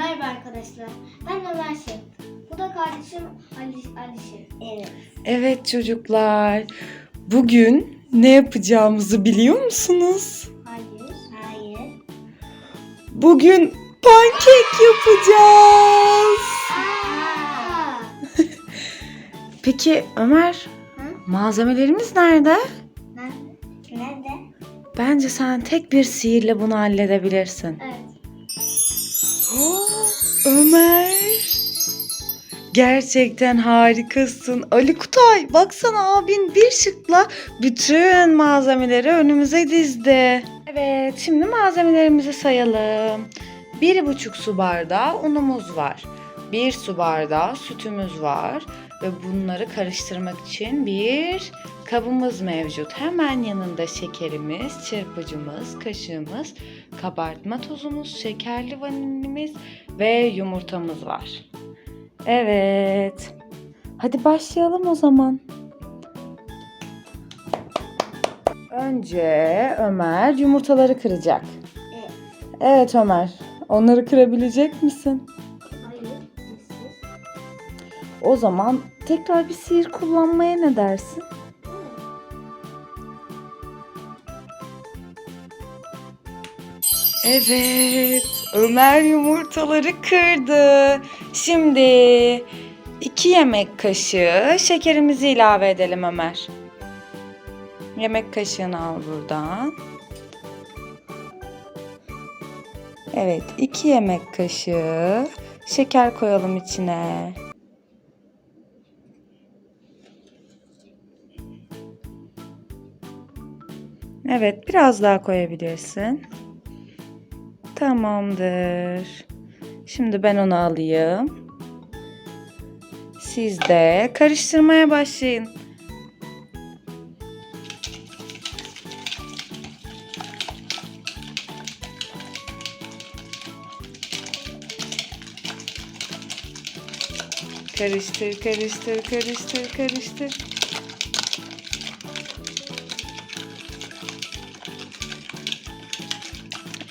Merhaba arkadaşlar. Ben Ömer Şef. Bu da kardeşim Ali, Ali Şef. Evet. Evet çocuklar. Bugün ne yapacağımızı biliyor musunuz? Hayır. Hayır. Bugün pankek yapacağız. Aa! Peki Ömer, Hı? malzemelerimiz nerede? Nerede? Nerede? Bence sen tek bir sihirle bunu halledebilirsin. Evet. Ömer. Gerçekten harikasın. Ali Kutay baksana abin bir şıkla bütün malzemeleri önümüze dizdi. Evet şimdi malzemelerimizi sayalım. Bir buçuk su bardağı unumuz var. Bir su bardağı sütümüz var. Ve bunları karıştırmak için bir kabımız mevcut. Hemen yanında şekerimiz, çırpıcımız, kaşığımız, kabartma tozumuz, şekerli vanilimiz ve yumurtamız var. Evet. Hadi başlayalım o zaman. Önce Ömer yumurtaları kıracak. Evet. Evet Ömer. Onları kırabilecek misin? Hayır. O zaman tekrar bir sihir kullanmaya ne dersin? Evet, Ömer yumurtaları kırdı. Şimdi iki yemek kaşığı şekerimizi ilave edelim Ömer. Yemek kaşığını al buradan. Evet, iki yemek kaşığı şeker koyalım içine. Evet, biraz daha koyabilirsin. Tamamdır. Şimdi ben onu alayım. Siz de karıştırmaya başlayın. Karıştır, karıştır, karıştır, karıştır.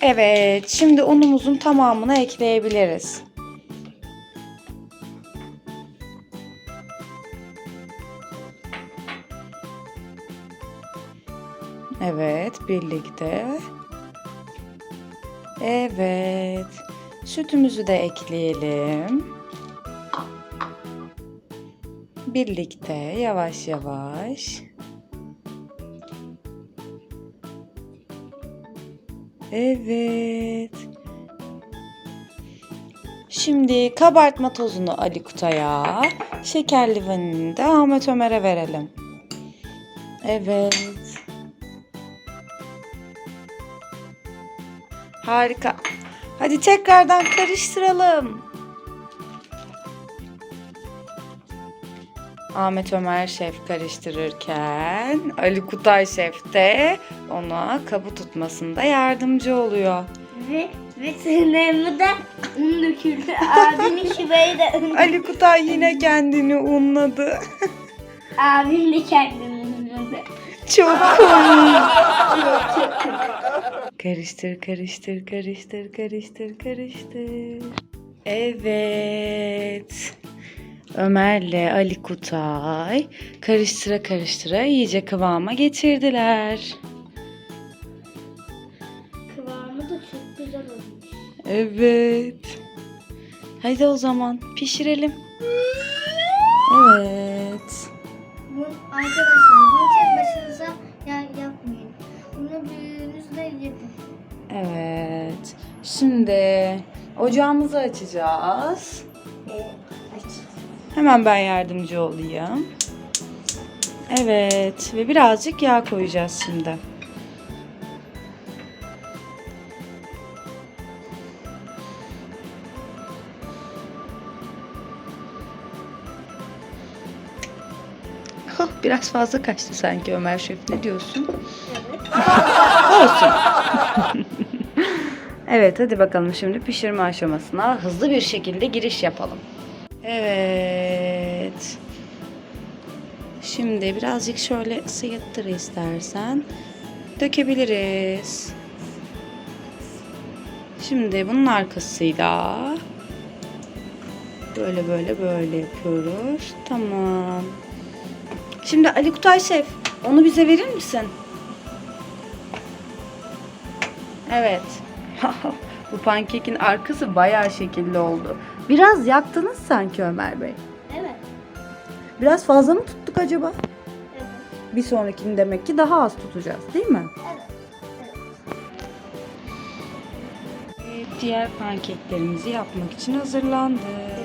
Evet, şimdi unumuzun tamamını ekleyebiliriz. Evet, birlikte. Evet. Sütümüzü de ekleyelim. Birlikte yavaş yavaş. Evet. Şimdi kabartma tozunu Ali Kutay'a, şekerli vanilini de Ahmet Ömer'e verelim. Evet. Harika. Hadi tekrardan karıştıralım. Ahmet Ömer Şef karıştırırken Ali Kutay Şef de ona kabı tutmasında yardımcı oluyor. Ve ve sınırımı da un döküldü. Abinin şiveyi de un Ali Kutay yine kendini unladı. Abim de kendini unladı. Çok komik. Karıştır, karıştır, karıştır, karıştır, karıştır. Evet. Ömer'le Ali Kutay karıştıra karıştıra iyice kıvama getirdiler. Kıvamı da çok güzel olmuş. Evet. Haydi o zaman pişirelim. Evet. Bu arkadaşlar bunu tek başınıza ya, yapmayın. Bunu büyüğünüzle yapın. Evet. Şimdi ocağımızı açacağız. Hemen ben yardımcı olayım. Evet ve birazcık yağ koyacağız şimdi. Biraz fazla kaçtı sanki Ömer Şef. Ne diyorsun? Evet. Olsun. evet hadi bakalım şimdi pişirme aşamasına hızlı bir şekilde giriş yapalım. Evet. Şimdi birazcık şöyle sıyıttır istersen. Dökebiliriz. Şimdi bunun arkasıyla Böyle böyle böyle yapıyoruz. Tamam. Şimdi Ali Kutay Şef onu bize verir misin? Evet. Bu pankekin arkası bayağı şekilli oldu. Biraz yaktınız sanki Ömer Bey. Evet. Biraz fazla mı tuttuk acaba? Evet. Bir sonrakini demek ki daha az tutacağız değil mi? Evet. Evet, diğer pankeklerimizi yapmak için hazırlandık. Evet.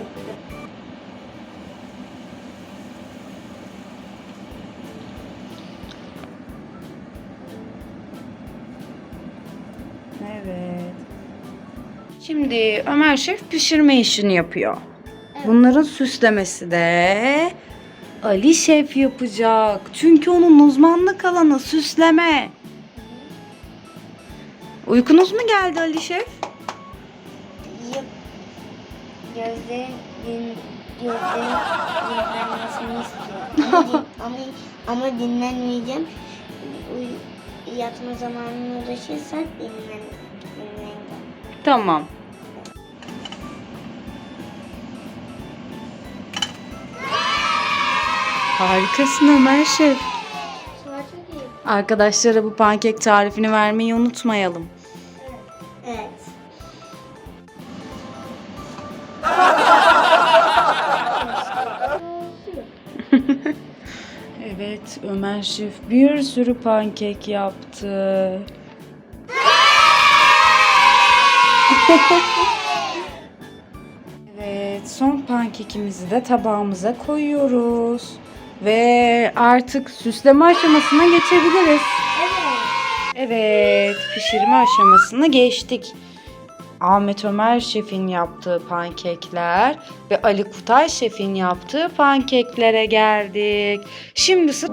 Şimdi Ömer Şef pişirme işini yapıyor. Evet. Bunların süslemesi de Ali Şef yapacak. Çünkü onun uzmanlık alanı süsleme. Uykunuz mu geldi Ali Şef? Yap. Gözlerin din, gözlerin dinlenmesini istiyor. Ama, din, ama, ama dinlenmeyeceğim. Uy, yatma zamanına ulaşırsak dinlen, dinleneceğim. Tamam. Harikasın Ömer Şef. Sonra çok iyi. Arkadaşlara bu pankek tarifini vermeyi unutmayalım. Evet. Evet Ömer Şef bir sürü pankek yaptı. evet son pankekimizi de tabağımıza koyuyoruz. Ve artık süsleme aşamasına geçebiliriz. Evet. Evet, pişirme aşamasına geçtik. Ahmet Ömer Şef'in yaptığı pankekler ve Ali Kutay Şef'in yaptığı pankeklere geldik. Şimdi sıra...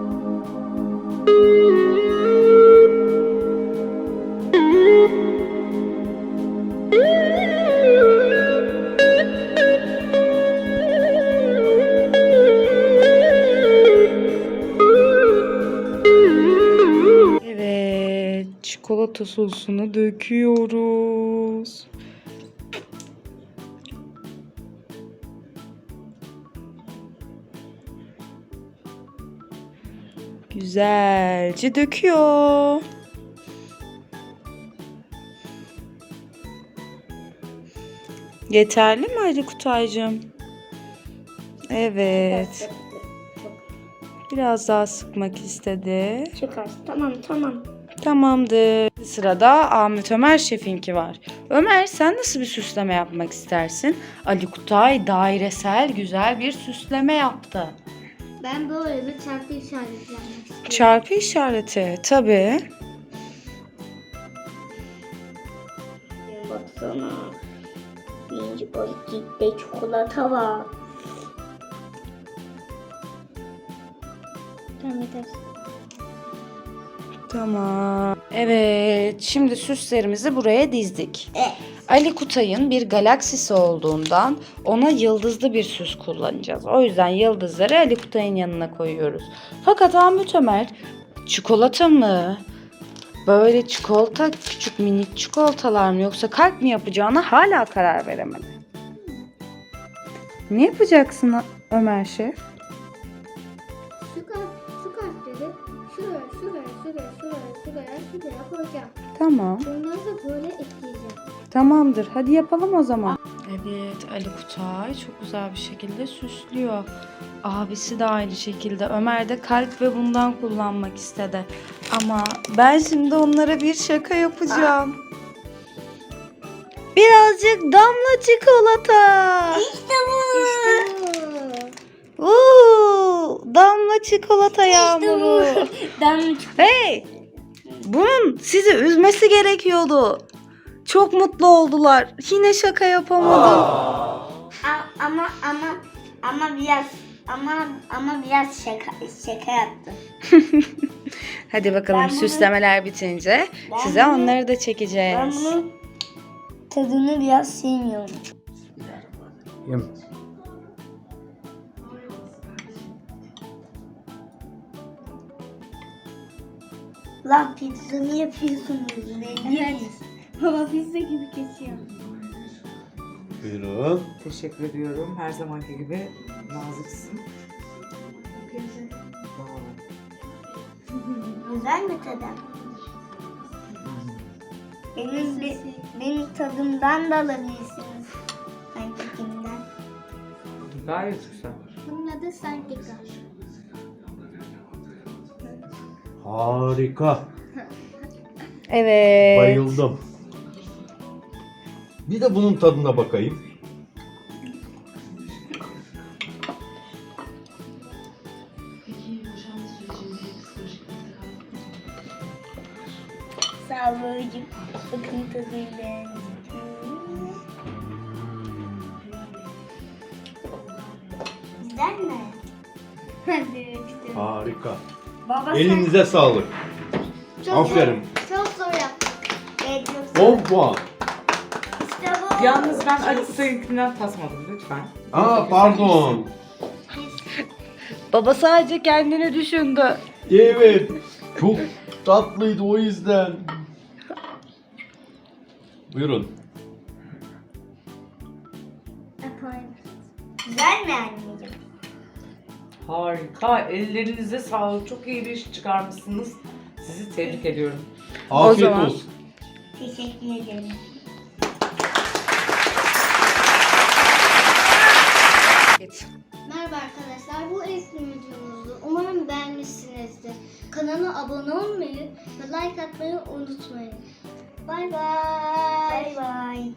çikolata sosunu döküyoruz. Güzelce döküyor. Yeterli mi Ali Kutaycığım? Evet. Biraz daha sıkmak istedi. Çok az. Tamam tamam. Tamamdır. Sırada Ahmet Ömer Şef'inki var. Ömer sen nasıl bir süsleme yapmak istersin? Ali Kutay dairesel güzel bir süsleme yaptı. Ben böyle bir çarpı işareti yapmak istiyorum. Çarpı işareti tabii. Baksana. Birinci pakette çikolata var. Tamam yeter. Tamam. Evet şimdi süslerimizi buraya dizdik. Evet. Ali Kutay'ın bir galaksisi olduğundan ona yıldızlı bir süs kullanacağız. O yüzden yıldızları Ali Kutay'ın yanına koyuyoruz. Fakat Ahmet Ömer çikolata mı? Böyle çikolata küçük minik çikolatalar mı yoksa kalp mi yapacağına hala karar veremedi. Ne yapacaksın Ömer Şef? Koyacağım. Tamam. Bunları da böyle ekleyeceğim. Tamamdır. Hadi yapalım o zaman. Evet, Ali Kutay çok güzel bir şekilde süslüyor. Abisi de aynı şekilde. Ömer de kalp ve bundan kullanmak istedi. Ama ben şimdi onlara bir şaka yapacağım. Birazcık damla çikolata. İşte bu. İşte bu. Oo, damla çikolata yağmuru. Ben Hey! Bunun sizi üzmesi gerekiyordu. Çok mutlu oldular. Yine şaka yapamadım. ama ama ama biraz ama ama biraz şaka şaka yaptım. Hadi bakalım Ben bunu- süslemeler bitince Ben size bunu- onları da Ben çekeceğiz. bunun tadını biraz sevmiyorum. Yem. Lan pizza mı yapıyorsunuz? Ne evet. Baba pizza gibi kesiyor. Buyurun. Teşekkür ediyorum. Her zamanki gibi naziksin. Güzel mi tadı? Benim, bi- benim tadımdan da alabilirsiniz. Sankikimden. Gayet güzel. Bunun adı Sankika. Harika. Evet. Bayıldım. Bir de bunun tadına bakayım. Bakın tadıyla. Güzel mi? Harika. Baba Elinize sağlık. çok Aferin. Zor, çok zor yaptık. Evet, çok zor. 10 puan. İşte bu. Yalnız ben Ali Kutay'ınkinden tasmadım lütfen. Aa pardon. Baba sadece kendini düşündü. Evet. Çok tatlıydı o yüzden. Buyurun. Yapayım. Güzel mi anneciğim? Harika. Ellerinize sağlık. Çok iyi bir iş çıkarmışsınız. Sizi tebrik ediyorum. Afiyet zaman- olsun. Teşekkür ederim. Merhaba arkadaşlar, bu eski videomuzdu. Umarım beğenmişsinizdir. Kanala abone olmayı ve like atmayı unutmayın. Bay bay. Bay bay.